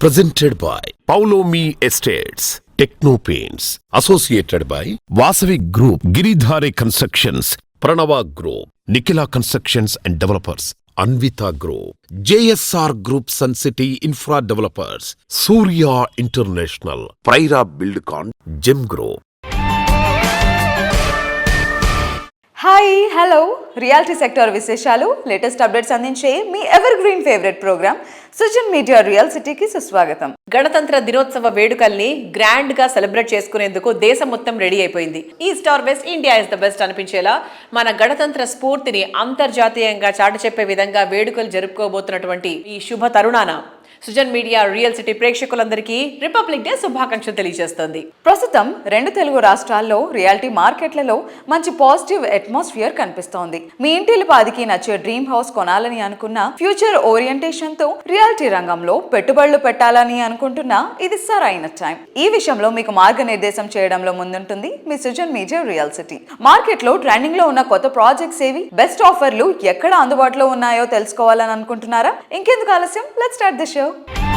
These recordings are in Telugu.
presented by Paulomi Estates, Techno Paints, associated by Vasavi Group, Giridhare Constructions, Pranava Group, Nikila Constructions and Developers, Anvita Group, JSR Group Sun City Infra Developers, Surya International, Praira Buildcon, Gem Group. Hi hello reality sector విశేషాలు లేటెస్ట్ అప్డేట్స్ అందించే మీ evergreen favourite programme Sujan media real సిటీకి సుస్వాగతం. గణతంత్ర దినోత్సవ వేడుకల్ని గ్రాండ్గా సెలబ్రేట్ చేసుకునేందుకు దేశం మొత్తం రెడీ అయిపోయింది. East or west India is the best అనిపించేలా మన గణతంత్ర స్ఫూర్తిని అంతర్జాతీయంగా చాటు చెప్పే విధంగా వేడుకలు జరుపుకోబోతున్నటువంటి ఈ శుభ తరుణాన సుజన్ మీడియా రియల్ సిటీ ప్రేక్షకులందరికీ రిపబ్లిక్ డే శుభాకాంక్షలు తెలియజేస్తుంది. ప్రస్తుతం రెండు తెలుగు రాష్ట్రాల్లో రియాలిటీ మార్కెట్లలో మంచి పాజిటివ్ అట్మాస్ఫియర్ కనిపిస్తోంది. మీ ఇంటి పాదికి నచ్చే డ్రీమ్ హౌస్ కొనాలని అనుకున్న ఫ్యూచర్ ఓరియంటేషన్తో రియాలిటీ రంగంలో పెట్టుబడులు పెట్టాలని అనుకుంటున్నా ఇది సరైన టైం. ఈ విషయంలో మీకు మార్గనిర్దేశం చేయడంలో ముందుంటుంది మీ సుజన్ మీడియా రియల్ సిటీ. మార్కెట్లో ట్రెండింగ్లో ఉన్న కొత్త ప్రాజెక్ట్స్ ఏవి? బెస్ట్ ఆఫర్లు ఎక్కడ అందుబాటులో ఉన్నాయో తెలుసుకోవాలని అనుకుంటున్నారా? ఇంకెందుకు ఆలస్యం? Let start the show Valeu!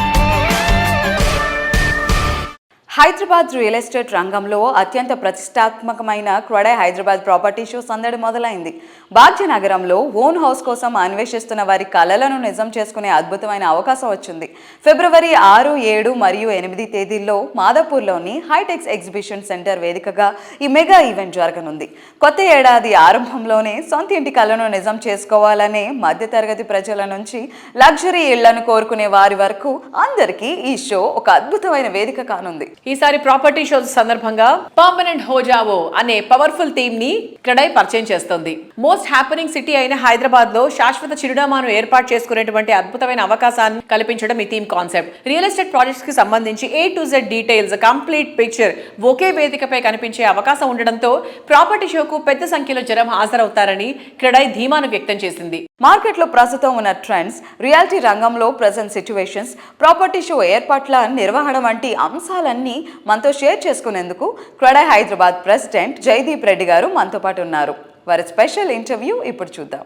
Hyderabad real estate రంగంలో అత్యంత ప్రతిష్టాత్మకమైన క్రొడై హైదరాబాద్ ప్రాపర్టీ షో సందడి మొదలైంది. భాగ్యనగరంలో ఓన్ హౌస్ కోసం అన్వేషిస్తున్న వారి కలలను నిజం చేసుకునే అద్భుతమైన అవకాశం వచ్చింది. ఫిబ్రవరి ఆరు ఏడు మరియు ఎనిమిది తేదీల్లో మాదాపూర్లోని హైటెక్స్ ఎగ్జిబిషన్ సెంటర్ వేదికగా ఈ మెగా ఈవెంట్ జరగనుంది. కొత్త ఏడాది ఆరంభంలోనే సొంత ఇంటి కలను నిజం చేసుకోవాలనే మధ్యతరగతి ప్రజల నుంచి లగ్జరీ ఇళ్ళను కోరుకునే వారి వరకు అందరికీ ఈ షో ఒక అద్భుతమైన వేదిక కానుంది. ఈసారి ప్రాపర్టీ షోస్ సందర్భంగా పర్మనెంట్ హోజావో అనే పవర్ఫుల్ థీమ్ని క్రెడై పరిచయం చేస్తుంది. మోస్ట్ హ్యాపెనింగ్ సిటీ అయిన హైదరాబాద్లో శాశ్వత చిరునామాను ఏర్పాటు చేసుకునేటువంటి అద్భుతమైన అవకాశాన్ని కల్పించడం ఈ థీమ్ కాన్సెప్ట్ రియల్ ఎస్టేట్ ప్రాజెక్ట్స్కి సంబంధించి A to Z details complete picture ఒకే వేదికపై కనిపించే అవకాశం ఉండడంతో ప్రాపర్టీ షోకు పెద్ద సంఖ్యలో జనం హాజరవుతారని క్రెడై ధీమాను వ్యక్తం చేసింది. మార్కెట్లో ప్రస్తుతం ఉన్న ట్రెండ్స్ రియాలిటీ రంగంలో ప్రజెంట్ సిచ్యువేషన్స్ ప్రాపర్టీ షో ఏర్పాట్ల నిర్వహణ వంటి అంశాలన్నీ మనతో షేర్ చేసుకునేందుకు క్రడై హైదరాబాద్ ప్రెసిడెంట్ జయదీప్ రెడ్డి గారు మనతో పాటు ఉన్నారు. వారి స్పెషల్ ఇంటర్వ్యూ ఇప్పుడు చూద్దాం.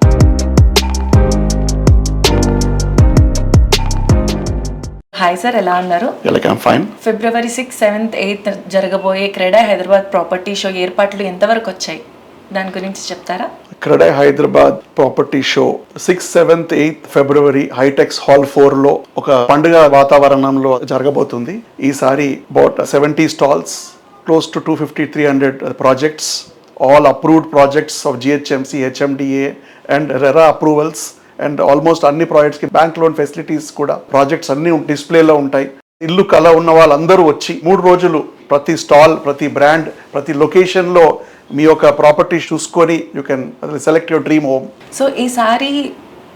హాయ్ సార్ ఎలా ఉన్నారు. ఫిబ్రవరి సిక్స్ సెవెంత్ ఎయిత్ జరగబోయే క్రెడా హైదరాబాద్ ప్రాపర్టీ షో ఏర్పాట్లు ఎంతవరకు వచ్చాయి? దాని గురించి చెప్తారా? CREDAI Hyderabad property show. Six seventh eighth February HITEX hall ఫోర్లో ఒక పండుగ వాతావరణంలో జరగబోతుంది. ఈసారి about seventy stalls close to two fifty three hundred projects all approved projects of GHMC HMDA and RERA approvals and almost అన్ని ప్రాజెక్ట్స్కి బ్యాంక్ లోన్ ఫెసిలిటీస్ కూడా ప్రాజెక్ట్స్ అన్ని డిస్ప్లేలో ఉంటాయి. ఇల్లు కళ ఉన్న వాళ్ళందరూ వచ్చి మూడు రోజులు ప్రతి స్టాల్ ప్రతి బ్రాండ్ ప్రతి లొకేషన్లో మీ యొక్క ప్రాపర్టీ చూసుకొని you can select your dream home so ఈసారి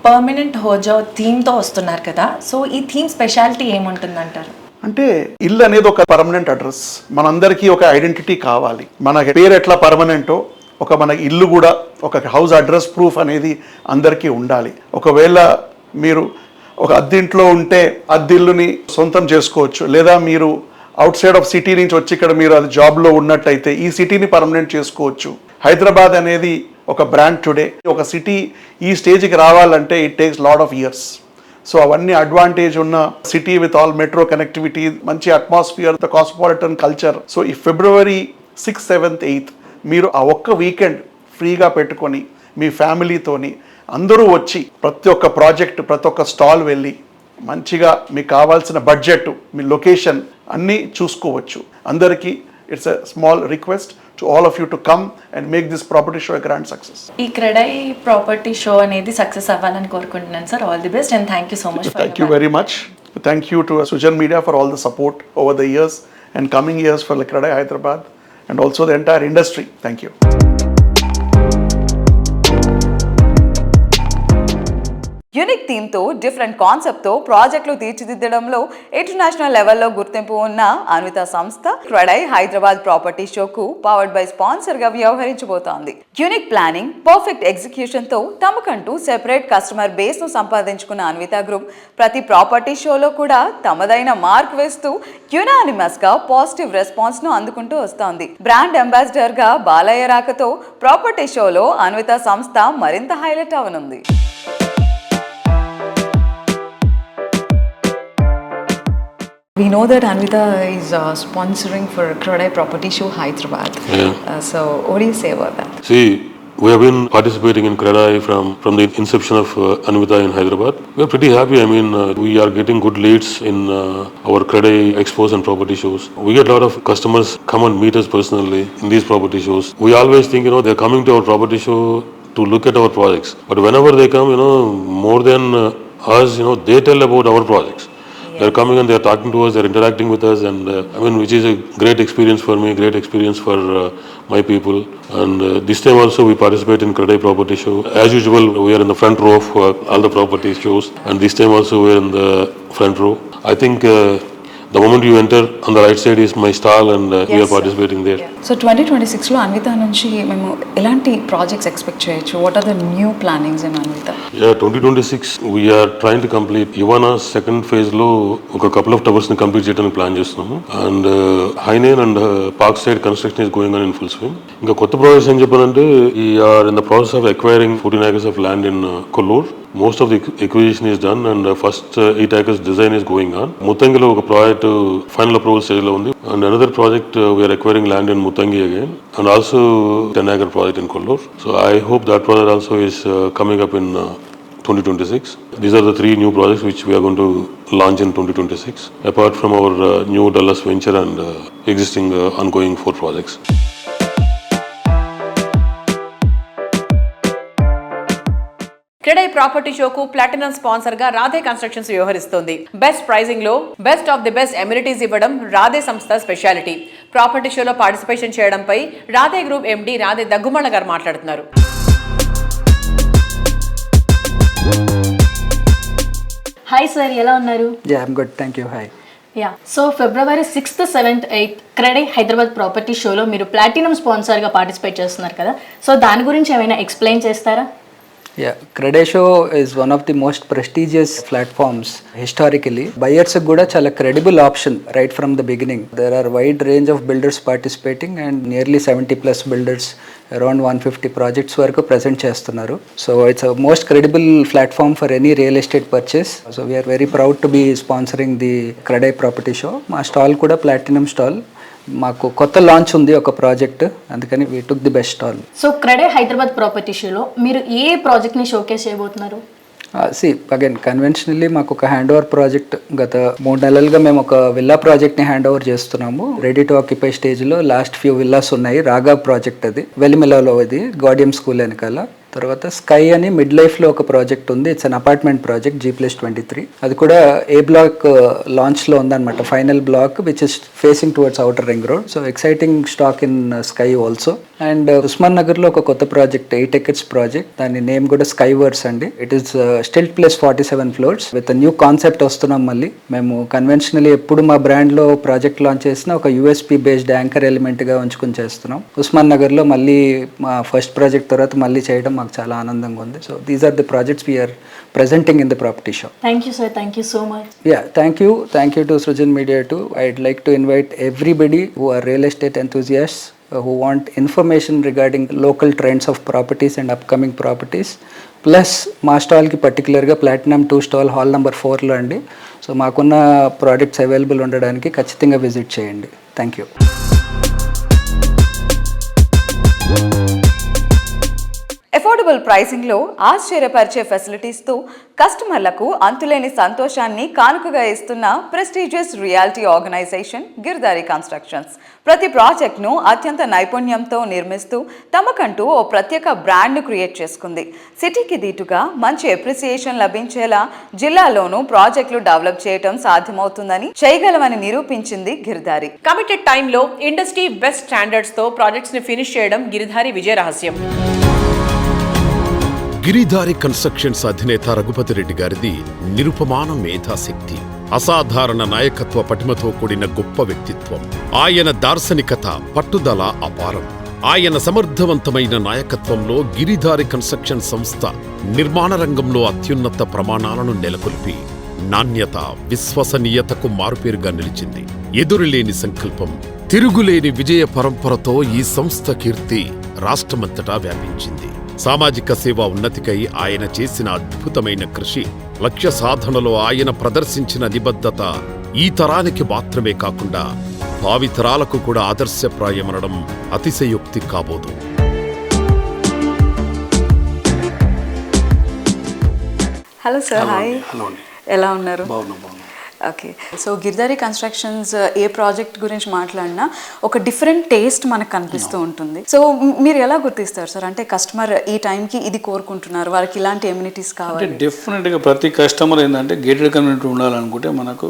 పర్మనెంట్ హోజో థీమ్తో వస్తున్నారు కదా. సో ఈ థీమ్ స్పెషాలిటీ ఏముంటుందంటారు? అంటే ఇల్లు అనేది ఒక పర్మనెంట్ అడ్రస్ మనందరికీ ఒక ఐడెంటిటీ కావాలి. మన పేరు ఎట్లా పర్మనెంటో ఒక మన ఇల్లు కూడా ఒక హౌస్ అడ్రస్ ప్రూఫ్ అనేది అందరికీ ఉండాలి. ఒకవేళ మీరు ఒక అద్దింట్లో ఉంటే అద్దిల్లుని సొంతం చేసుకోవచ్చు. లేదా మీరు అవుట్ సైడ్ ఆఫ్ సిటీ నుంచి వచ్చి ఇక్కడ మీరు అది జాబ్లో ఉన్నట్టయితే ఈ సిటీని పర్మనెంట్ చేసుకోవచ్చు. హైదరాబాద్ అనేది ఒక బ్రాండ్ టుడే. ఒక సిటీ ఈ స్టేజ్కి రావాలంటే it takes lot of years so అవన్నీ అడ్వాంటేజ్ ఉన్న city with all metro connectivity మంచి atmosphere the cosmopolitan culture so ఈ ఫిబ్రవరి సిక్స్ సెవెంత్ ఎయిత్ మీరు ఆ ఒక్క వీకెండ్ ఫ్రీగా పెట్టుకొని మీ ఫ్యామిలీతోని అందరూ వచ్చి ప్రతి ఒక్క ప్రాజెక్ట్ ప్రతి ఒక్క స్టాల్ వెళ్ళి మంచిగా మీకు కావాల్సిన బడ్జెట్ మీ లొకేషన్ అన్నీ చూసుకోవచ్చు. అందరికీ it's a small request to all of you to come and make this property show grand success ఈ క్రెడై ప్రాపర్టీ షో అనేది సక్సెస్ అవ్వాలని కోరుకుంటున్నాను sir all the best and thank you so much thank you very much thank you to Sujan media for all the support over the years and coming years for CREDAI Hyderabad and also the entire industry thank you unique థీమ్తో different కాన్సెప్ట్తో ప్రాజెక్టులు తీర్చిదిద్దడంలో ఇంటర్నేషనల్ లెవెల్లో గుర్తింపు ఉన్న అన్విత సంస్థ క్రడై హైదరాబాద్ ప్రాపర్టీ షోకు పవర్డ్ బై స్పాన్సర్గా వ్యవహరించబోతోంది. యునిక్ ప్లానింగ్ పర్ఫెక్ట్ ఎగ్జిక్యూషన్తో తమకంటూ సెపరేట్ కస్టమర్ బేస్ను సంపాదించుకున్న అన్విత గ్రూప్ ప్రతి ప్రాపర్టీ షోలో కూడా తమదైన మార్క్ వేస్తూ యునానిమస్గా పాజిటివ్ రెస్పాన్స్ను అందుకుంటూ వస్తోంది. బ్రాండ్ అంబాసిడర్గా బాలయ్య రాకతో ప్రాపర్టీ షోలో అన్విత సంస్థ మరింత హైలైట్ అవనుంది. We know that Anvita is uh, sponsoring for Krodai Property Show Hyderabad. Yeah. Uh, so, what do you say about that? See, we have been participating in Kredai from, from the inception of uh, Anvita in Hyderabad. We are pretty happy. I mean, uh, we are getting good leads in uh, our Kredai expos and property shows. We get a lot of customers come and meet us personally in these property shows. We always think, you know, they're coming to our property show to look at our projects. But whenever they come, you know, more than uh, us, you know, they tell about our projects. They're coming and they're talking to us, they're interacting with us, and uh, I mean, which is a great experience for me, great experience for uh, my people. And uh, this time also we participate in Kradai Property Show. As usual, we are in the front row of uh, all the property shows, and this time also we are in the front row. I think the moment you enter on the right side is my stall, and uh, we Yes, are sir. participating there. So twenty twenty సిక్స్లో అన్విత నుంచి మేము ఎలాంటి ప్రాజెక్ట్స్ ఎక్స్పెక్ట్ చేయొచ్చు? What are the new plannings in Anvita Yeah, 2026 we are trying to complete ఇవానా సెకండ్ ఫేజ్లో ఒక కపుల్ ఆఫ్ టవర్స్ని కంప్లీట్ చేయడానికి ప్లాన్ చేస్తున్నాము. And హైనేన్ and park side construction is going on in full swing ఇంకా కొత్త ప్రాజెక్ట్స్ ఏం చెప్పాలంటే we are in the process of acquiring fourteen acres of land in Kollur most of the acquisition is done and first eight acres design is going on ముత్తంగిలో ఒక ప్రాజెక్ట్ ఫైనల్ అప్రూవల్ స్టేజ్లో ఉంది and another project we're acquiring land in Muttangi again and also ten acre project in Kollur so I hope that project also is coming up in 2026. These are the three new projects which we are going to launch in 2026, apart from our uh, new Dallas venture and uh, existing uh, ongoing four projects. CREDAI property షోకు platinum స్పాన్సర్గా రాధే కన్స్ట్రక్షన్స్ వ్యవహరిస్తోంది. Best ప్రైజింగ్లో best of the best amenities ఇవ్వడం రాధే సంస్థ స్పెషాలిటీ. ప్రాపర్టీ షోలో పార్టిసిపేషన్ చేయడంపై రాధే గ్రూప్ ఎండి రాధే దగ్గుమళ్ళ గారు మాట్లాడుతున్నారు. హాయ్ సార్ ఎలా ఉన్నారు? Yeah, I'm good. Thank you. Hi. Yeah so February sixth seventh eighth CREDAI Hyderabad property షోలో మీరు ప్లాటినం స్పాన్సర్గా పార్టిసిపేట్ చేస్తున్నారు కదా. సో దాని గురించి ఏమైనా ఎక్స్ప్లెయిన్ చేస్తారా? Yeah CREDAI show is one of the most prestigious platforms historically buyers కూడా చాలా credible option right from the beginning there are wide range of builders participating and nearly seventy plus builders around one fifty projects వరకు ప్రజెంట్ చేస్తున్నారు so it's a most credible platform for any real estate purchase so we are very proud to be sponsoring the CREDAI property show మా స్టాల్ కూడా ప్లాటినం స్టాల్ మాకు కొత్త లాంచ్ ఉంది ఒక ప్రాజెక్ట్ అందుకని we took the best stall so CREDAI Hyderabad property షోలో మీరు ఏ ప్రాజెక్ట్ని షోకేస్ చేయబోతున్నారు? సి అగైన్ కన్వెన్షనల్లీ మాకు ఒక హ్యాండ్ ఓవర్ ప్రాజెక్ట్ గత మూడు నెలలుగా మేము ఒక విల్లా ప్రాజెక్ట్ని హ్యాండ్ ఓవర్ చేస్తున్నాము. రెడీ టు ఆక్యుపై స్టేజ్లో లాస్ట్ ఫ్యూ విల్లాస్ ఉన్నాయి. రాగా ప్రాజెక్ట్ అది వెలిమిలాలో అది గాడియం స్కూల్ వెనకాల. తర్వాత స్కై అని మిడ్ లైఫ్లో ఒక ప్రాజెక్ట్ ఉంది. It's an apartment project G plus twenty three అది కూడా ఏ బ్లాక్ లాంచ్లో ఉందన్నమాట. Final block which is facing towards outer ring road so exciting stock in sky also and Osman నగర్లో ఒక కొత్త ప్రాజెక్ట్ ఎయిట్ ఎకర్స్ ప్రాజెక్ట్ దాని నేమ్ కూడా స్కై వర్స్ అండి it is stilt plus forty seven floors with new concept వస్తున్నాం మళ్ళీ. మేము కన్వెన్షనలీ ఎప్పుడు మా బ్రాండ్లో ప్రాజెక్ట్ లాంచ్ చేసిన ఒక యూఎస్పీ బేస్డ్ యాంకర్ ఎలిమెంట్గా ఉంచుకుని చేస్తున్నాం. ఉస్మాన్ నగర్లో మళ్ళీ మా ఫస్ట్ ప్రాజెక్ట్ తర్వాత మళ్ళీ చేయడం మాకు చాలా ఆనందంగా ఉంది. So these are the projects we are presenting in the property show thank you sir thank you so much yeah thank you thank you to Srujan media to I'd like to invite everybody who are real estate enthusiast who want information regarding local trends of properties and upcoming properties plus మా స్టాల్కి పర్టికులర్గా platinum two stall hall number ఫోర్లో అండి. సో మాకున్న ప్రోడక్ట్స్ అవైలబుల్ ఉండడానికి ఖచ్చితంగా విజిట్ చేయండి. థ్యాంక్ యూ అఫోర్డబుల్ ప్రైసింగ్లో ఆశ్చర్యపరిచే ఫెసిలిటీస్తో కస్టమర్లకు అంతులేని సంతోషాన్ని కానుకగా ఇస్తున్న prestigious reality organisation Girdhari constructions ప్రతి ప్రాజెక్ట్ను అత్యంత నైపుణ్యంతో నిర్మిస్తూ తమకంటూ ఓ ప్రత్యేక బ్రాండ్ను క్రియేట్ చేసుకుంది. సిటీకి దీటుగా మంచి ఎప్రిసియేషన్ లభించేలా జిల్లాలోనూ ప్రాజెక్టులు డెవలప్ చేయటం సాధ్యమవుతుందని చేయగలమని నిరూపించింది గిరిధారి కమిటెడ్ టైంలో ఇండస్ట్రీ బెస్ట్ స్టాండర్డ్స్తో ప్రాజెక్ట్స్ని ఫినిష్ చేయడం గిరిధారి విజయ రహస్యం. గిరిధారి కన్స్ట్రక్షన్స్ అధినేత రఘుపతి రెడ్డి గారిది నిరుపమాన మేధాశక్తి అసాధారణ నాయకత్వ పటిమతో కూడిన గొప్ప వ్యక్తిత్వం. ఆయన దార్శనికత పట్టుదల అపారం. ఆయన సమర్థవంతమైన నాయకత్వంలో గిరిధారి కన్స్ట్రక్షన్ సంస్థ నిర్మాణ రంగంలో అత్యున్నత ప్రమాణాలను నెలకొల్పి నాణ్యత విశ్వసనీయతకు మారుపేరుగా నిలిచింది. ఎదురులేని సంకల్పం తిరుగులేని విజయ పరంపరతో ఈ సంస్థ కీర్తి రాష్ట్రమంతటా వ్యాపించింది. సామాజిక సేవ ఉన్నతికై ఆయన చేసిన అద్భుతమైన కృషి లక్ష్య సాధనలో ఆయన ప్రదర్శించిన నిబద్ధత ఈ తరానికి మాత్రమే కాకుండా భావి తరాలకు కూడా ఆదర్శప్రాయమనడం అతిశయోక్తి కాబోదు. Hello sir hi. ఎలా ఉన్నారు? బాగున్నాం బాగున్నాం. ఓకే సో గిరిదారి కన్స్ట్రక్షన్స్ ఏ ప్రాజెక్ట్ గురించి మాట్లాడినా ఒక డిఫరెంట్ టేస్ట్ మనకు కనిపిస్తూ ఉంటుంది. సో మీరు ఎలా గుర్తిస్తారు సార్? అంటే కస్టమర్ ఈ టైంకి ఇది కోరుకుంటున్నారు వాళ్ళకి ఇలాంటి ఎమ్యూనిటీస్ కావాలి. డెఫినెట్గా ప్రతి కస్టమర్ ఏంటంటే గేటెడ్ కమ్యూనిటీ ఉండాలనుకుంటే మనకు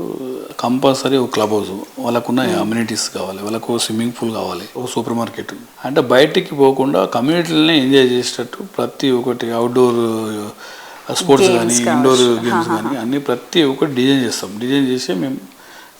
కంపల్సరీ ఒక క్లబ్ హౌస్ వాళ్ళకున్న అమ్యూనిటీస్ కావాలి వాళ్ళకు స్విమ్మింగ్ పూల్ కావాలి ఒక సూపర్ మార్కెట్ అంటే బయటికి పోకుండా కమ్యూనిటీలనే ఎంజాయ్ చేసేటట్టు ప్రతి ఒక్కటి అవుట్డోర్ స్పోర్ట్స్ కానీ. ఇండోర్ గేమ్స్ కానీ అన్ని ప్రతి ఒక్కటి డిజైన్ చేస్తాం. డిజైన్ చేసి మేము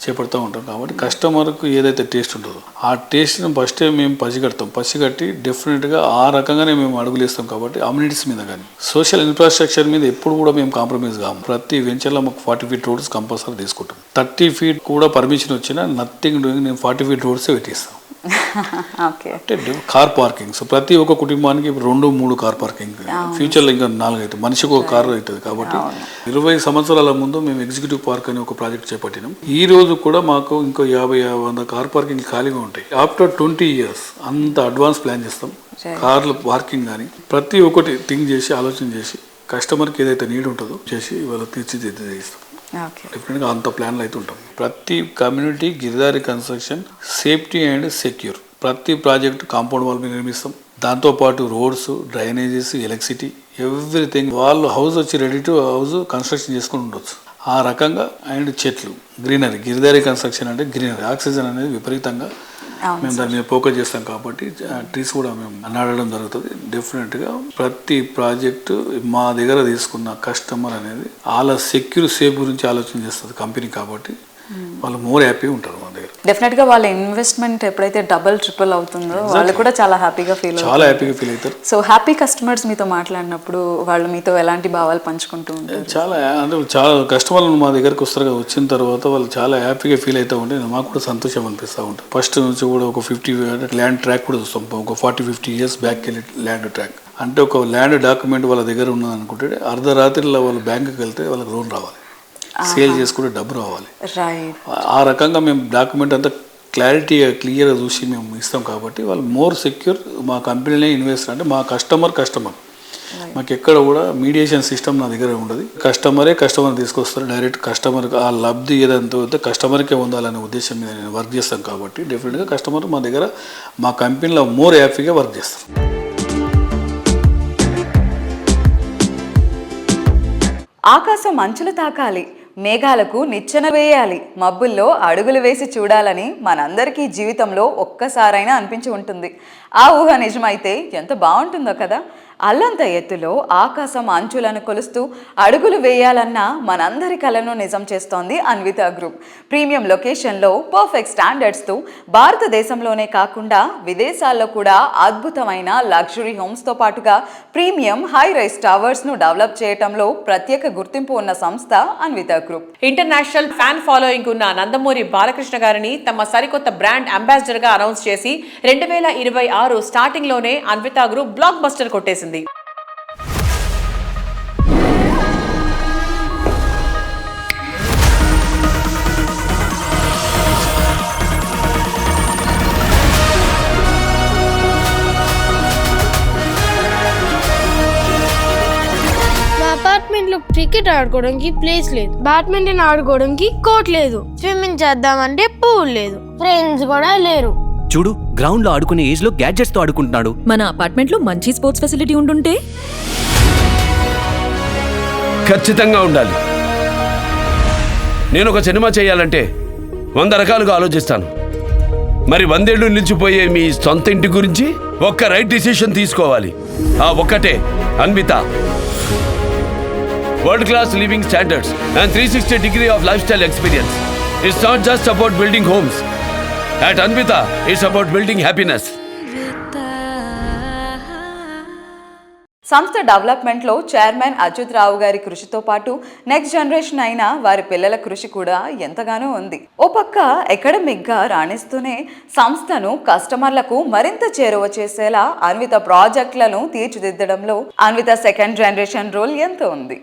చేపడుతూ ఉంటాం. కాబట్టి కస్టమర్కు ఏదైతే టేస్ట్ ఉంటుందో ఆ టేస్ట్ని ఫస్టే మేము పసిగడతాం. పసిగట్టి డెఫినెట్గా ఆ రకంగానే మేము అడుగులు వేస్తాం కాబట్టి అమ్యూనిటీస్ మీద కానీ సోషల్ ఇన్ఫ్రాస్ట్రక్చర్ మీద ఎప్పుడు కూడా మేము కాంప్రమైజ్ కాము. ప్రతి వెంచర్లో మాకు ఫార్టీ ఫీట్ రోడ్స్ కంపల్సరీ తీసుకుంటాం. థర్టీ ఫీట్ కూడా పర్మిషన్ వచ్చినా నథింగ్ డూయింగ్ నేను ఫార్టీ ఫీట్ రోడ్సే పెట్టిస్తాం. అంటే కార్ పార్కింగ్ సో ప్రతి ఒక్క కుటుంబానికి రెండు మూడు కార్ పార్కింగ్ ఫ్యూచర్లో ఇంకా నాలుగు అవుతుంది మనిషికి ఒక కారు అవుతుంది కాబట్టి ఇరవై సంవత్సరాల ముందు మేము ఎగ్జిక్యూటివ్ పార్క్ అని ఒక ప్రాజెక్ట్ చేపట్టినాం. ఈ రోజు కూడా మాకు ఇంకో యాభై వంద కార్ పార్కింగ్ ఖాళీగా ఉంటాయి. ఆఫ్టర్ ట్వంటీ ఇయర్స్ అంత అడ్వాన్స్ ప్లాన్ చేస్తాం. కార్లు పార్కింగ్ కానీ ప్రతి ఒక్కటి థింక్ చేసి ఆలోచన చేసి కస్టమర్కి ఏదైతే నీడ్ ఉంటుందో చేసి వాళ్ళు తీర్చిదిద్ది Ah, ఇస్తాం డెఫినెట్గా అంత ప్లాన్లు అయితే ఉంటాం. ప్రతి community Giridari construction safety and secure ప్రతి ప్రాజెక్ట్ కాంపౌండ్ వాల్ మీద నిర్మిస్తాం దాంతోపాటు రోడ్స్ డ్రైనేజెస్ ఎలక్ట్రిసిటీ ఎవ్రీథింగ్ వాళ్ళు హౌస్ వచ్చి రెడీ టు హౌస్ కన్స్ట్రక్షన్ చేసుకుని ఉండొచ్చు. ఆ రకంగా అండ్ చెట్లు గ్రీనరీ గిరిదారి కన్స్ట్రక్షన్ అంటే గ్రీనరీ ఆక్సిజన్ అనేది విపరీతంగా మేము దాని మీద ఫోకస్ చేస్తాం కాబట్టి ట్రీస్ కూడా మేము నాటడం జరుగుతుంది. డెఫినెట్గా ప్రతి ప్రాజెక్టు మా దగ్గర తీసుకున్న కస్టమర్ అనేది వాళ్ళ సెక్యూర్ సేఫ్ గురించి ఆలోచన చేస్తుంది కంపెనీ కాబట్టి. వాళ్ళు మోర్ హ్యాపీ ఉంటారు మా దగ్గర డెఫినెట్గా వాళ్ళ ఇన్వెస్ట్మెంట్ ఎప్పుడైతే డబుల్ ట్రిపుల్ అవుతుందో వాళ్ళు కూడా చాలా హ్యాపీగా ఫీల్ చాలా హ్యాపీగా ఫీల్ అవుతారు. సో హ్యాపీ కస్టమర్స్ మీతో మాట్లాడినప్పుడు వాళ్ళు మీతో ఎలాంటి భావాలు పంచుకుంటూ ఉంటారు? చాలా అంటే చాలా కస్టమర్లు మా దగ్గరకు వస్తారు వచ్చిన తర్వాత వాళ్ళు చాలా హ్యాపీగా ఫీల్ అవుతూ ఉంటే మాకు కూడా సంతోషం అనిపిస్తూ ఉంటుంది. ఫస్ట్ నుంచి కూడా ఒక ఫిఫ్టీ ల్యాండ్ ట్రాక్ కూడా చూస్తాం. ఒక ఫార్టీ ఫిఫ్టీ ఇయర్స్ బ్యాక్ వెళ్ళి ల్యాండ్ ట్రాక్ అంటే ఒక ల్యాండ్ డాక్యుమెంట్ వాళ్ళ దగ్గర ఉన్నది అనుకుంటే అర్ధరాత్రిలో వాళ్ళు బ్యాంకుకి వెళ్తే వాళ్ళకి లోన్ రావాలి. సేల్ చేసుకుంటే డబ్బు రావాలి. ఆ రకంగా మేము డాక్యుమెంట్ అంతా క్లారిటీగా క్లియర్గా చూసి మేము ఇస్తాం కాబట్టి వాళ్ళు మోర్ సెక్యూర్ మా కంపెనీనే ఇన్వెస్ట్ అంటే మా కస్టమర్ కస్టమర్ మాకు ఎక్కడ కూడా మీడియేషన్ సిస్టమ్ నా దగ్గర ఉండదు. కస్టమరే కస్టమర్ తీసుకొస్తారు. డైరెక్ట్ కస్టమర్ ఆ లబ్ధి ఏదంతా ఉందో కస్టమర్కే ఉండాలనే ఉద్దేశం మీద నేను వర్క్ చేస్తాం కాబట్టి డెఫినెట్గా కస్టమర్ మా దగ్గర మా కంపెనీలో మోర్ హ్యాపీగా వర్క్ చేస్తాం ఆకాశం అంచులు తాకాలి. మేఘాలకు నిచ్చెన వేయాలి. మబ్బుల్లో అడుగులు వేసి చూడాలని మనందరికీ జీవితంలో ఒక్కసారైనా అనిపించి ఉంటుంది. ఆ ఊహ నిజమైతే ఎంత బాగుంటుందో కదా? అల్లంత ఎత్తులో ఆకాశం అంచులను కొలుస్తూ అడుగులు వేయాలన్న మనందరి కలను నిజం చేస్తోంది అన్విత గ్రూప్. ప్రీమియం లొకేషన్లో పర్ఫెక్ట్ స్టాండర్డ్స్తో భారతదేశంలోనే కాకుండా విదేశాల్లో కూడా అద్భుతమైన లగ్జరీ హోమ్స్తో పాటుగా ప్రీమియం హై రైస్ టవర్స్ను డెవలప్ చేయటంలో ప్రత్యేక గుర్తింపు ఉన్న సంస్థ Anvita group. International fan following ఉన్న నందమూరి బాలకృష్ణ గారిని తమ సరికొత్త బ్రాండ్ అంబాసిడర్గా అనౌన్స్ చేసి రెండు వేల ఇరవై ఆరు స్టార్టింగ్లోనే అన్వితా గ్రూప్ బ్లాక్ బస్టర్ కొట్టేసింది. మా అపార్ట్మెంట్లో క్రికెట్ ఆడుకోవడానికి ప్లేస్ లేదు. బ్యాడ్మింటన్ ఆడుకోవడానికి కోర్ట్ లేదు. స్విమ్మింగ్ చేద్దామంటే పూల్ లేదు. ఫ్రెండ్స్ కూడా లేరు. చూడు గ్రౌండ్లో ఆడుకునే ఏజ్లో గ్యాడ్జెట్స్తో ఆడుకుంటున్నాడు. మన అపార్ట్మెంట్లో మంచి స్పోర్ట్స్ ఫెసిలిటీ ఉండుంటే? ఖచ్చితంగా ఉండాలి. నేను ఒక సినిమా చేయాలంటే వంద రకాలుగా ఆలోచిస్తాను. మరి వందేళ్ళు నిలిచిపోయే మీ సొంత ఇంటి గురించి ఒక్క రైట్ డిసిషన్ తీసుకోవాలి. ఆ ఒక్కటే Anvita. World class living standards and three sixty degree of lifestyle experience it's not just about building homes At Anvita, it's about building happiness సంస్థ డెవలప్మెంట్లో చైర్మన్ అచ్యుత్ రావు గారి కృషితో పాటు నెక్స్ట్ జనరేషన్ అయిన వారి పిల్లల కృషి కూడా ఎంతగానో ఉంది. ఓ పక్క అకాడమిక్గా రాణిస్తూనే సంస్థను కస్టమర్లకు మరింత చేరువ చేసేలా అన్విత ప్రాజెక్టులను తీర్చిదిద్దడంలో అన్విత సెకండ్ జనరేషన్ రోల్ ఎంతో ఉంది.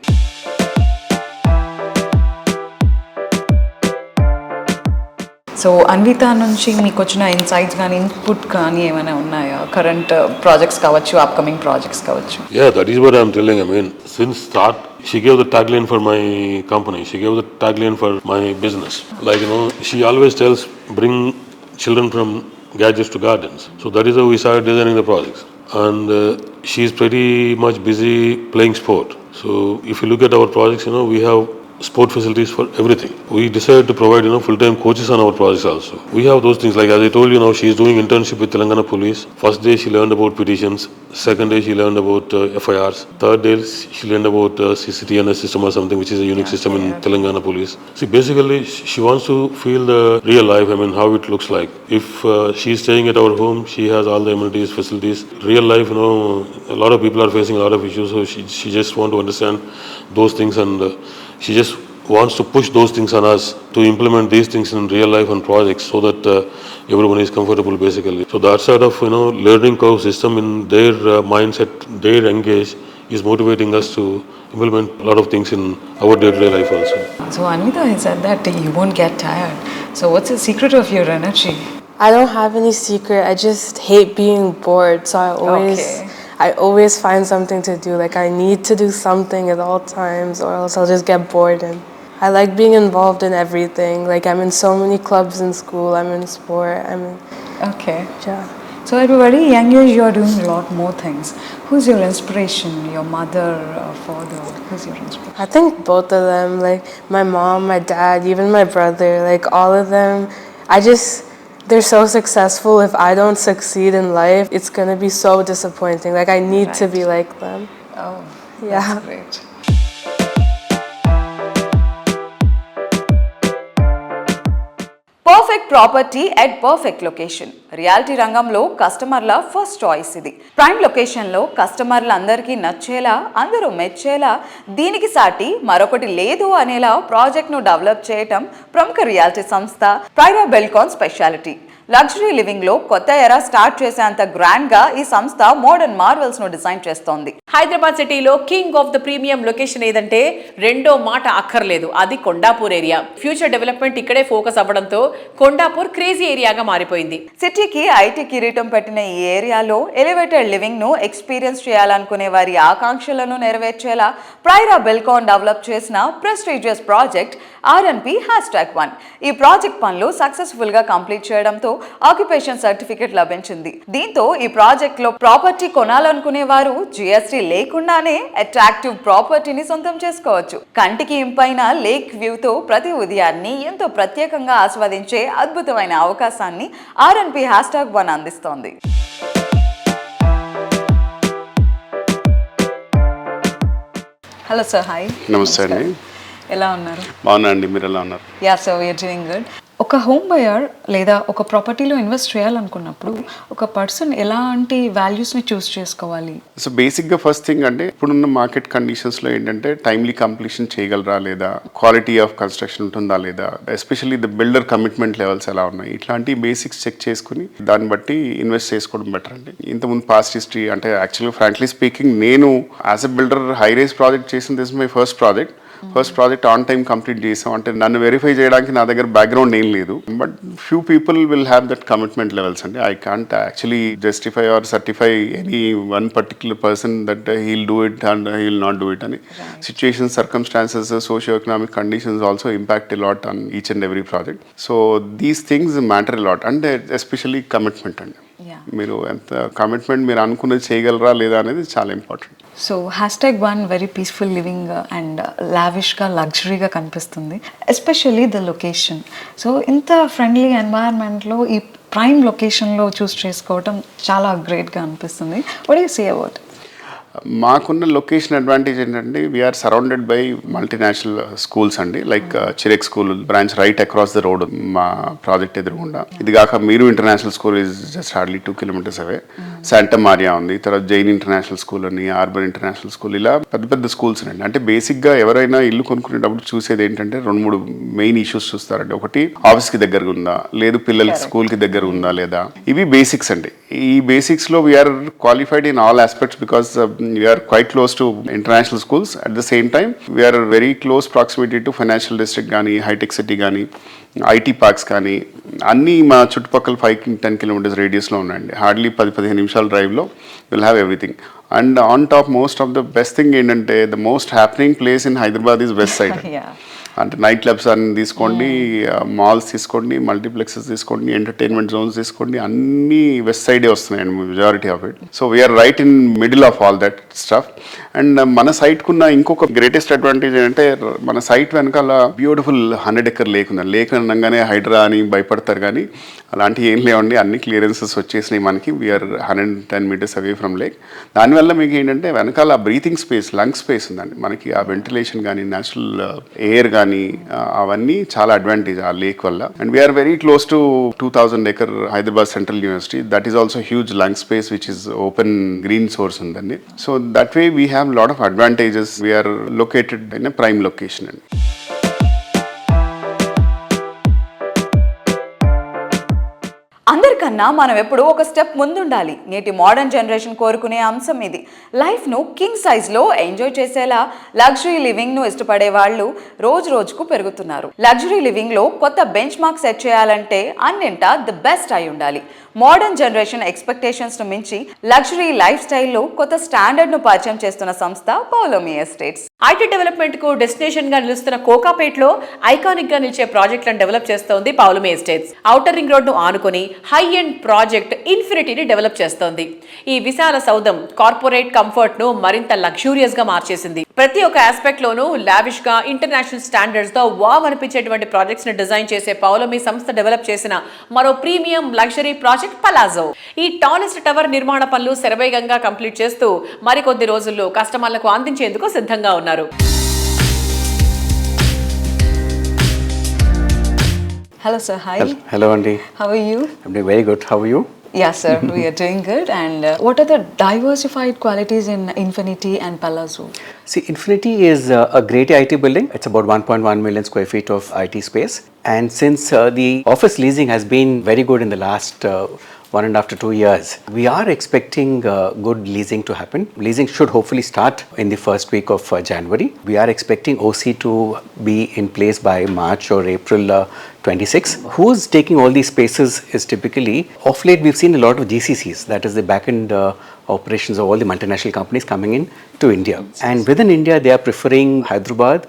సో అన్విత నుంచి మీకు వచ్చిన ఇన్సైట్స్ కానీ ఇన్పుట్ కానీ ఏమైనా ఉన్నాయా కరెంట్ ప్రాజెక్ట్స్ కావచ్చు అప్కమింగ్ ప్రాజెక్ట్స్ కావచ్చు Yeah, that is what I'm telling. I mean, since start, she gave the tagline for my company. She gave the tagline for my business. Like you know, she always tells, bring children from gadgets to gardens. So that is how we started designing the projects. And uh, she's pretty much busy playing sport. So if you look at our projects, you know, we have sport facilities for everything. We decided to provide, you know, full-time coaches on our projects also. We have those things like, as I told you now, she is doing internship with Telangana Police. First day she learned about petitions. Second day she learned about uh, FIRs. Third day she learned about uh, CCTNS system or something, which is a unique system in Telangana Police. See, basically, she wants to feel the real life. I mean, how it looks like. If uh, she is staying at our home, she has all the amenities, facilities. Real life, you know, a lot of people are facing a lot of issues, so she she just want to understand those things and. Uh, she just wants to push those things on us to implement these things in real life and projects so that uh, everyone is comfortable basically. So that sort of you know learning curve system in their uh, mindset, their engage is motivating us to implement a lot of things in our day-to-day life also. So Anita has said that you won't get tired. So what's the secret of your energy? I don't have any secret. I just hate being bored, so I always. Okay I always find something to do. Like I need to do something at all times or else I'll just get bored and I like being involved in everything. Like I'm in so many clubs in school. I'm in sport. I'm in Okay. yeah. So at a very young age, you are doing a lot more things. Who's your inspiration? Your mother, or father? Who's your inspiration? I think both of them, like my mom, my dad, even my brother, like all of them, I just, they're so successful. If I don't succeed in life, it's gonna be so disappointing. Like, I need to be like them. Oh, Yeah. great. Perfect property at perfect location reality రంగంలో కస్టమర్ల ఫస్ట్ చాయిస్ ఇది. ప్రైమ్ లొకేషన్లో కస్టమర్ల అందరికీ నచ్చేలా అందరూ మెచ్చేలా దీనికి సాటి మరొకటి లేదు అనేలా ప్రాజెక్ట్ను డెవలప్ చేయటం ప్రముఖ రియాలిటీ సంస్థ ప్రైరా బెల్కాన్ స్పెషాలిటీ లగ్జరీ లివింగ్లో కొత్త ఎరా స్టార్ట్ చేసేంత గ్రాండ్గా ఈ సంస్థ మోడర్న్ మార్వెల్స్ను డిజైన్ చేస్తోంది. హైదరాబాద్ సిటీలో king of the premium location ఏదంటే రెండో మాట అక్కర్లేదు. అది కొండాపూర్ ఏరియా. ఫ్యూచర్ డెవలప్మెంట్ ఇక్కడే ఫోకస్ అవ్వడంతో కొండాపూర్ క్రేజీ ఏరియాగా మారిపోయింది. సిటీకి ఐటీ కిరీటం పెట్టిన ఈ ఏరియాలో ఎలివేటెడ్ లివింగ్ను ఎక్స్పీరియన్స్ చేయాలనుకునే వారి ఆకాంక్షలను నెరవేర్చేలా ప్రైరా బెల్కాన్ డెవలప్ చేసిన prestigious project RNP hashtag one ఈ ప్రాజెక్ట్ పనులు సక్సెస్ఫుల్గా కంప్లీట్ చేయడంతో ఆక్యుపేషన్ సర్టిఫికెట్ లభించింది. దీంతో ఈ ప్రాజెక్ట్లో ప్రాపర్టీ కొనాలనుకునే వారు జిఎస్టీ లేకుండానే అట్రాక్టివ్ ప్రాపర్టీని సొంతం చేసుకోవచ్చు. కంటికి ఇంపైన లేక్ వ్యూతో ప్రతి ఉదయాన్ని ఎంతో ప్రత్యేకంగా ఆస్వాదించే అద్భుతమైన అవకాశాన్ని ఆర్ఎన్పి హ్యాష్ ట్యాగ్ వన్ అందిస్తోంది. హలో సార్ హాయ్ నమస్తే అండి. ఎలా ఉన్నారు? బాగున్నా అండి మీరు ఎలా ఉన్నారు? Yeah so we are doing good ఒక హోమ్ బయర్ లేదా ఒక ప్రాపర్టీలో ఇన్వెస్ట్ చేయాలనుకున్నప్పుడు ఒక పర్సన్ ఎలాంటి వాల్యూస్ని చూస్ చేసుకోవాలి? సో బేసిక్గా ఫస్ట్ థింగ్ అంటే ఇప్పుడున్న మార్కెట్ కండిషన్స్లో ఏంటంటే టైమ్లీ కంప్లీషన్ చేయగలరా లేదా క్వాలిటీ ఆఫ్ కన్స్ట్రక్షన్ ఉంటుందా లేదా especially the builder commitment levels ఎలా ఉన్నాయి ఇట్లాంటి బేసిక్స్ చెక్ చేసుకుని దాన్ని బట్టి ఇన్వెస్ట్ చేసుకోవడం బెటర్ అండి. ఇంతకుముందు పాస్ట్ హిస్టరీ అంటే యాక్చువల్గా ఫ్రాంక్లీ స్పీకింగ్ నేను as a builder high rise project చేసిన this my first project first project on time complete చేసాం. అంటే నన్ను వెరిఫై చేయడానికి నా దగ్గర బ్యాక్గ్రౌండ్ ఏం లేదు. But few people will have that commitment levels అండి. I can't actually justify or certify any one particular person that he'll do it and he'll not do it అని. Situation circumstances socio economic conditions also impact lot on each and every project so these things matter lot అంటే ఎస్పెషల్లీ కమిట్మెంట్ అండి. మీరు ఎంత కమిట్మెంట్ మీరు అనుకున్నది చేయగలరా లేదా అనేది చాలా important so hashtag one very peaceful living and లావిష్గా లగ్జరీగా కనిపిస్తుంది. ఎస్పెషల్లీ ద లొకేషన్ సో ఇంత ఫ్రెండ్లీ ఎన్వైరన్మెంట్లో ఈ ప్రైమ్ లొకేషన్లో చూస్ చేసుకోవటం చాలా గ్రేట్గా అనిపిస్తుంది. వడ్ యూ సే అబౌట్ మాకున్న లొకేషన్ అడ్వాంటేజ్ ఏంటంటే we are surrounded by multinational schools అండి. Like Chirec school branch right across the road మా ప్రాజెక్ట్ ఎదురుగుండా. ఇది కాక మీరు international school is just hardly two kilometres away Santa Maria ఉంది తర్వాత జైన్ ఇంటర్నేషనల్ స్కూల్ అని ఆర్బన్ ఇంటర్నేషనల్ స్కూల్ ఇలా పెద్ద పెద్ద స్కూల్స్ అండి. అంటే బేసిక్గా ఎవరైనా ఇల్లు కొనుక్కునేటప్పుడు చూసేది ఏంటంటే రెండు మూడు మెయిన్ ఇష్యూస్ చూస్తారండి. ఒకటి ఆఫీస్కి దగ్గరగా ఉందా? లేదు పిల్లలకి స్కూల్కి దగ్గర ఉందా లేదా? ఇవి బేసిక్స్ అండి. ఈ బేసిక్స్లో we are qualified in all aspects because quite close to international schools. At the same time, we are very close proximity to financial district కానీ హైటెక్ సిటీ కానీ ఐటీ పార్క్స్ కానీ అన్నీ మా చుట్టుపక్కల ఫైవ్ టెన్ కిలోమీటర్స్ రేడియస్లో ఉన్నాయండి. హార్డ్లీ పది పదిహేను నిమిషాల డ్రైవ్లో will have everything. And on top most of the best thing ఏంటంటే the most happening place in Hyderabad is west side. అంటే నైట్ క్లబ్స్ అన్ని తీసుకోండి మాల్స్ తీసుకోండి మల్టీప్లెక్సెస్ తీసుకోండి ఎంటర్టైన్మెంట్ జోన్స్ తీసుకోండి అన్నీ వెస్ట్ సైడే వస్తున్నాయండి majority of it so we are right in middle of all that stuff and మన సైట్కున్న ఇంకొక గ్రేటెస్ట్ అడ్వాంటేజ్ ఏంటంటే మన సైట్ వెనకాల బ్యూటిఫుల్ హండ్రెడ్ ఎకర్ లేక్ ఉంది. లేక్ అనగానే హైడ్రా అని భయపడతారు కానీ అలాంటివి ఏం లేవండి. అన్ని క్లియరెన్సెస్ వచ్చేసినాయి మనకి. We are hundred ten metres away from lake దానివల్ల మీకు ఏంటంటే వెనకాల బ్రీతింగ్ స్పేస్ లంగ్ స్పేస్ ఉందండి. మనకి ఆ వెంటిలేషన్ కానీ న్యాచురల్ ఎయిర్ కానీ కానీ అవన్నీ చాలా అడ్వాంటేజ్ ఆ లేక్ వల్ల. And we are very close to two thousand acre Hyderabad central university that is also huge lung space which is open green source ఉందండి so that way we have lot of advantages we are located in prime location అండి కన్నా మనం ఎప్పుడు ఒక స్టెప్ ముందుండాలి. నేటి మోడర్న్ జనరేషన్ కోరుకునే అంశం ఇది. లైఫ్ను కింగ్ సైజ్లో ఎంజాయ్ చేసేలా లగ్జరీ లివింగ్ను ఇష్టపడే వాళ్ళు రోజు రోజుకు పెరుగుతున్నారు. లగ్జరీ లివింగ్లో కొత్త బెంచ్ మార్క్ సెట్ చేయాలంటే అన్నింటా ది బెస్ట్ అయి ఉండాలి. మోడర్న్ జనరేషన్ ఎక్స్పెక్టేషన్స్ను మించి లగ్జరీ లైఫ్ స్టైల్లో కొత్త స్టాండర్డ్ను పరిచయం చేస్తున్న సంస్థ పౌలోమి ఎస్టేట్స్ ఐటీ డెవలప్మెంట్కు డెస్టినేషన్గా నిలుస్తున్న కోకాపేట్లో ఐకానిక్గా ఐకానిక్గా నిలిచే ప్రాజెక్టులను డెవలప్ చేస్తోంది పౌలమే ఎస్టేట్స్. ఔటర్ రింగ్ రోడ్ను ఆనుకొని హై ఎండ్ ప్రాజెక్ట్ ఇన్ఫినిటీని డెవలప్ చేస్తోంది. ఈ విశాల సౌధం కార్పొరేట్ కంఫర్ట్ను మరింత లగ్జూరియస్గా మార్చేసింది. ప్రతి ఒక్క ఆస్పెక్ట్ లోనూ లావిష్గా ఇంటర్నేషనల్ స్టాండర్డ్స్తో వావ్ అనిపించేటువంటి ప్రాజెక్ట్స్ని డిజైన్ చేసే పౌలమి సంస్థ డెవలప్ చేసిన మరో ప్రీమియం లగ్జరీ ప్రాజెక్ట్ పలాజో ఈ టాలెస్ట్ టవర్ నిర్మాణ పనులు శరవేగంగా కంప్లీట్ చేస్తూ మరికొద్ది రోజుల్లో కస్టమర్లకు అందించేందుకు సిద్ధంగా ఉన్నారు. Hello sir hi Hello, Andy. How are you I'm doing very good. Yeah, sir, we are doing good. And uh, what are the diversified qualities in Infinity and Palazzo? See, Infinity is uh, a great IT building. It's about 1.1 million square feet of IT space. And since uh, the office leasing has been very good in the last uh, one and after two years, we are expecting uh, good leasing to happen. Leasing should hopefully start in the first week of uh, January. We are expecting OC to be in place by March or April uh, 26. Who's taking all these spaces is typically, of late, we've seen a lot of GCCs, that is the back end uh, operations of all the multinational companies coming in to India. And within India, they are preferring Hyderabad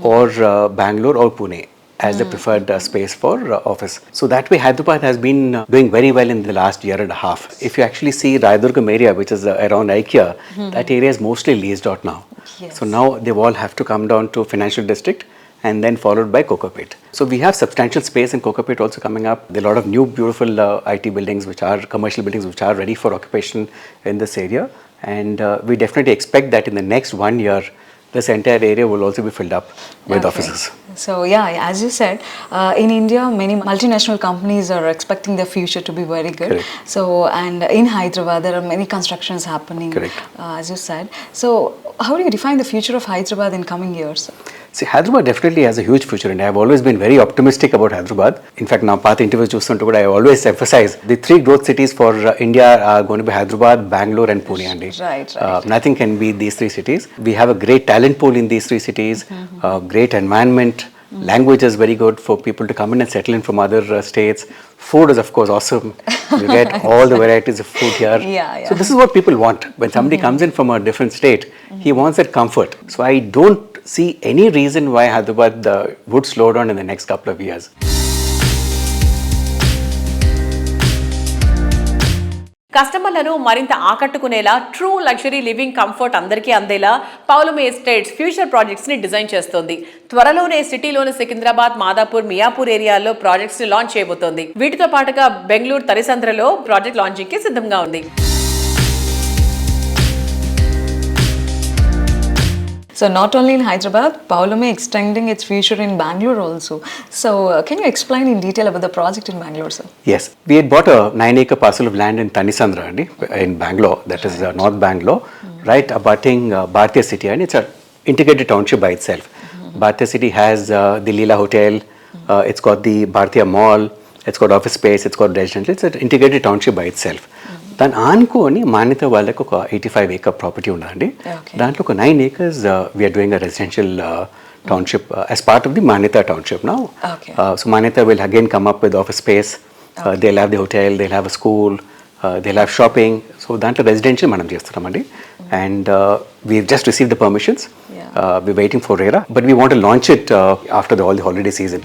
or uh, Bangalore or Pune as the preferred uh, space for uh, office. So that way, Hyderabad has been uh, doing very well in the last year and a half. If you actually see Raidurgam area, which is uh, around IKEA, that area is mostly leased out now. So now they all have to come down to financial district and then followed by Kokopet. So we have substantial space in Kokopet also coming up. There are a lot of new beautiful uh, IT buildings which are commercial buildings which are ready for occupation in this area. And uh, we definitely expect that in the next one year, this entire area will also be filled up with Okay. offices. So, yeah, as you said, uh, in India, many multinational companies are expecting their future to be very good. Correct. So, and in Hyderabad, there are many constructions happening, Correct. Uh, as you said. So, how do you define the future of Hyderabad in coming years? See, Hyderabad definitely has a huge future and I have always been very optimistic about Hyderabad. In fact, now path interviews చూస్తుంటే కూడా I always emphasize the three growth cities for uh, India are going to be Hyderabad, Bangalore and Pune. Andy. Right, Uh, nothing can beat these three cities. We have a great talent pool in these three cities, uh, great environment, language is very good for people to come in and settle in from other uh, states. Food is of course awesome. You get all the varieties of food here. Yeah, yeah. So this is what people want. When somebody comes in from a different state, he wants that comfort. So I don't see any reason why Hyderabad uh, would slow down in the next couple of years. కస్టమర్లను మరింత ఆకట్టుకునేలా ట్రూ లగ్జరీ లివింగ్ కంఫర్ట్ అందరికీ అందేలా పౌలమి ఎస్టేట్స్ ఫ్యూచర్ ప్రాజెక్ట్స్ని డిజైన్ చేస్తోంది. త్వరలోనే సిటీలోని సికింద్రాబాద్ మాదాపూర్ మియాపూర్ ఏరియాల్లో ప్రాజెక్ట్స్ని లాంచ్ చేయబోతోంది. వీటితో పాటుగా బెంగళూరు తరిసంద్రలో ప్రాజెక్ట్ లాంచింగ్కి సిద్ధంగా ఉంది. So, not only in Hyderabad, Paulame extending its future in Bangalore also. So, uh, can you explain in detail about the project in Bangalore, sir? Yes, we had bought a nine acre parcel of land in Tanisandra in Bangalore, that is uh, North Bangalore, right abutting uh, Bhartiya City, and it's an integrated township by itself. Bhartiya City has uh, the Leela Hotel, uh, it's got the Bhartiya Mall, it's got office space, it's got residential, it's an integrated township by itself. దాని ఆనుకొని మాన్యత వాళ్ళకి ఒక ఎయిటీ ఫైవ్ ఏకర్ ప్రాపర్టీ ఉందండి దాంట్లో ఒక nine acres we are doing a residential township as part of the Manyata township నా. So Manyata will again come up with office space they have the hotel they have a school they have shopping so దాంట్లో రెసిడెన్షియల్ మనం చేస్తున్నామండి. And we just receive the permissions we waiting for RERA but we want launch it after the all the holiday season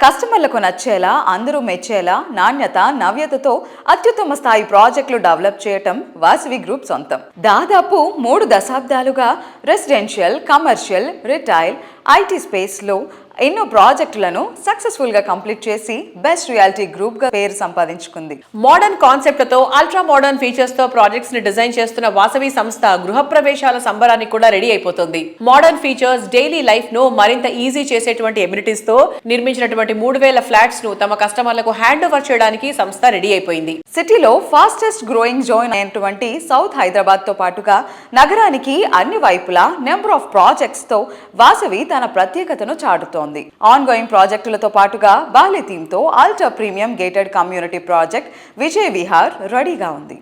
కస్టమర్లకు నచ్చేలా అందరూ మెచ్చేలా నాణ్యత నవ్యతతో అత్యుత్తమ స్థాయి ప్రాజెక్టులు డెవలప్ చేయటం వాసవి గ్రూప్ సొంతం. దాదాపు మూడు దశాబ్దాలుగా రెసిడెన్షియల్ కమర్షియల్ రిటైల్ ఐటీ స్పేస్లో ఎన్నో ప్రాజెక్టులను సక్సెస్ఫుల్గా కంప్లీట్ చేసి బెస్ట్ రియాలిటీ గ్రూప్గా పేరు సంపాదించుకుంది. మోడర్న్ కాన్సెప్ట్లతో అల్ట్రా మోడర్న్ ఫీచర్స్తో ప్రాజెక్ట్స్ని డిజైన్ చేస్తున్న వాసవి సంస్థ గృహప్రవేశాల సంబరానికి కూడా రెడీ అయిపోతుంది. మోడర్న్ ఫీచర్స్ డైలీ లైఫ్ను మరింత ఈజీ చేసేటువంటి ఎమ్యూనిటీస్తో నిర్మించినటువంటి మూడు వేల ఫ్లాట్స్ను తమ కస్టమర్లకు హ్యాండ్ ఓవర్ చేయడానికి సంస్థ రెడీ అయిపోయింది. సిటీలో ఫాస్టెస్ట్ గ్రోయింగ్ జోన్ అయినటువంటి సౌత్ హైదరాబాద్తో పాటుగా నగరానికి అన్ని వైపులా నెంబర్ ఆఫ్ ప్రాజెక్ట్స్తో వాసవి తన ప్రత్యేకతను చాటుతోంది. ఆన్ గోయింగ్ ప్రాజెక్టులతో పాటుగా Bali థీమ్తో ultra premium gated community project Vijay Vihar రెడీగా ఉంది.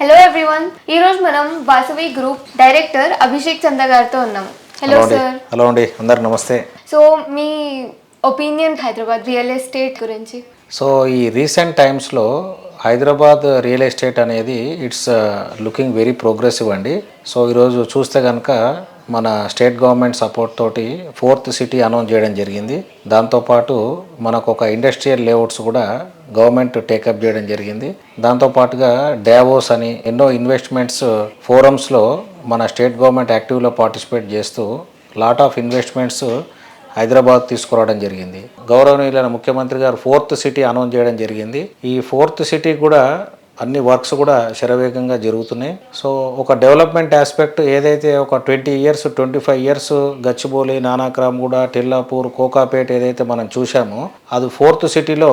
హలో ఎవ్రీవన్ ఈరోజు మనం వాసవి గ్రూప్ డైరెక్టర్ అభిషేక్ చంద్ర గారితో ఉన్నాము హలో సార్ హలో అండి. అందరికి నమస్తే. సో మీ ఒపీనియన్ హైదరాబాద్ రియల్ ఎస్టేట్ గురించి. సో ఈ రీసెంట్ టైమ్స్లో హైదరాబాద్ రియల్ ఎస్టేట్ అనేది ఇట్స్ లుకింగ్ వెరీ ప్రోగ్రెసివ్ అండి. సో ఈరోజు చూస్తే కనుక మన స్టేట్ గవర్నమెంట్ సపోర్ట్ తోటి ఫోర్త్ సిటీ అనౌన్స్ చేయడం జరిగింది. దాంతోపాటు మనకు ఒక ఇండస్ట్రియల్ లేఅవుట్స్ కూడా గవర్నమెంట్ టేకప్ చేయడం జరిగింది. దాంతోపాటుగా డావోస్ అని ఎన్నో ఇన్వెస్ట్మెంట్స్ ఫోరమ్స్లో మన స్టేట్ గవర్నమెంట్ యాక్టివ్లో పార్టిసిపేట్ చేస్తూ లాట్ ఆఫ్ ఇన్వెస్ట్మెంట్స్ హైదరాబాద్ తీసుకురావడం జరిగింది. గౌరవనీయులైన ముఖ్యమంత్రి గారు ఫోర్త్ సిటీ అనౌన్స్ చేయడం జరిగింది. ఈ ఫోర్త్ సిటీ కూడా అన్ని వర్క్స్ కూడా శరవేగంగా జరుగుతున్నాయి. సో ఒక డెవలప్మెంట్ ఆస్పెక్ట్ ఏదైతే ఒక twenty years twenty five years Gachibowli Nanakramguda Tellapur Kokapet ఏదైతే మనం చూసామో అది ఫోర్త్ సిటీలో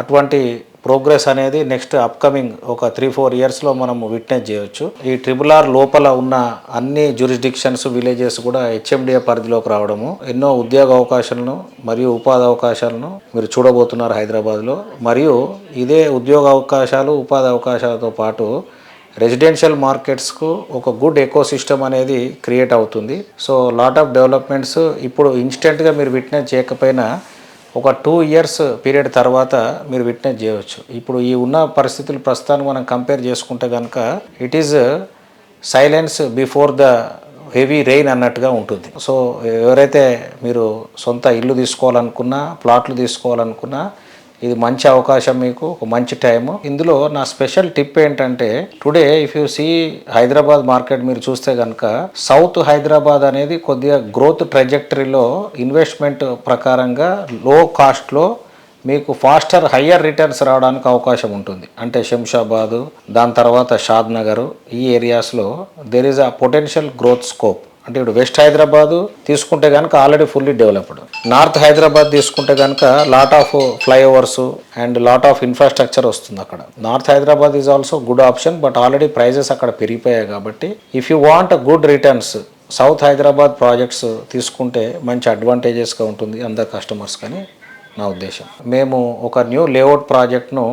అటువంటి ప్రోగ్రెస్ అనేది నెక్స్ట్ అప్కమింగ్ ఒక త్రీ ఫోర్ ఇయర్స్లో మనం విట్నెస్ చేయొచ్చు. ఈ ట్రిపుల్ ఆర్ లోపల ఉన్న అన్ని జ్యూరిస్డిక్షన్స్ విలేజెస్ కూడా హెచ్ఎండిఏ పరిధిలోకి రావడము ఎన్నో ఉద్యోగ అవకాశాలను మరియు ఉపాధి అవకాశాలను మీరు చూడబోతున్నారు హైదరాబాద్లో. మరియు ఇదే ఉద్యోగ అవకాశాలు ఉపాధి అవకాశాలతో పాటు రెసిడెన్షియల్ మార్కెట్స్కు ఒక గుడ్ ఎకో సిస్టమ్ అనేది క్రియేట్ అవుతుంది. సో లాట్ ఆఫ్ డెవలప్మెంట్స్ ఇప్పుడు ఇన్స్టెంట్గా మీరు విట్నెస్ చేయకపోయినా ఒక టూ ఇయర్స్ పీరియడ్ తర్వాత మీరు విట్నెస్ చేయవచ్చు. ఇప్పుడు ఈ ఉన్న పరిస్థితులు ప్రస్తుతానికి మనం కంపేర్ చేసుకుంటే కనుక it is silence before the heavy rain అన్నట్టుగా ఉంటుంది. సో ఎవరైతే మీరు సొంత ఇల్లు తీసుకోవాలనుకున్నా ప్లాట్లు తీసుకోవాలనుకున్నా ఇది మంచి అవకాశం మీకు ఒక మంచి టైము. ఇందులో నా స్పెషల్ టిప్ ఏంటంటే today if you see Hyderabad market మీరు చూస్తే కనుక సౌత్ హైదరాబాద్ అనేది కొద్దిగా గ్రోత్ ట్రెజెక్టరీలో ఇన్వెస్ట్మెంట్ ప్రకారంగా లో కాస్ట్లో మీకు ఫాస్టర్ హయ్యర్ రిటర్న్స్ రావడానికి అవకాశం ఉంటుంది. అంటే శంషాబాదు దాని తర్వాత షాద్ నగర్ ఈ ఏరియాస్లో there is a potential growth scope అంటే ఇప్పుడు వెస్ట్ హైదరాబాదు తీసుకుంటే కనుక already fully developed north Hyderabad తీసుకుంటే కనుక lot of flyovers and lot of infrastructure వస్తుంది అక్కడ. North Hyderabad is also good option but already prices అక్కడ పెరిగిపోయాయి కాబట్టి if you want good returns south Hyderabad projects తీసుకుంటే మంచి అడ్వాంటేజెస్గా ఉంటుంది అందరు కస్టమర్స్ కానీ నా ఉద్దేశం. మేము ఒక న్యూ లేఅవుట్ ప్రాజెక్ట్ను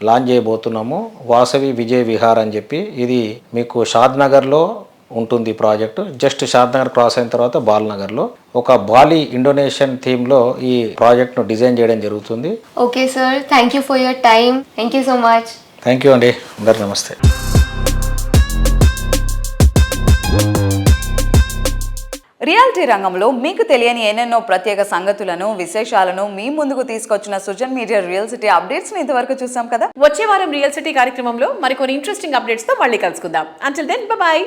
లాంచ్ చేయబోతున్నాము వాసవి విజయ్ విహార్ అని చెప్పి. ఇది మీకు షాద్ నగర్లో ఉంటుంది ఈ project. Just Shadnagar cross అయిన తర్వాత బాల్నగర్లో ఒక బాలి ఇండోనేషియన్ థీమ్లో ఈ ప్రాజెక్ట్ను డిజైన్ చేయడం జరుగుతుంది. Okay sir thank you for your time thank you so much thank you అండి. అందరు నమస్తే. రియాలిటీ రంగంలో మీకు తెలియని ఎన్నెన్నో ప్రత్యేక సంగతులను విశేషాలను మీ ముందుకు తీసుకొచ్చిన సుజన్ మీడియా రియల్ సిటీ అప్డేట్స్ని ఇంతవరకు చూసాం కదా? వచ్చే వారం రియల్ సిటీ కార్యక్రమంలో మరికొన్ని ఇంట్రెస్టింగ్ అప్డేట్స్తో మళ్ళీ కలుసుకుందాం. Until then bye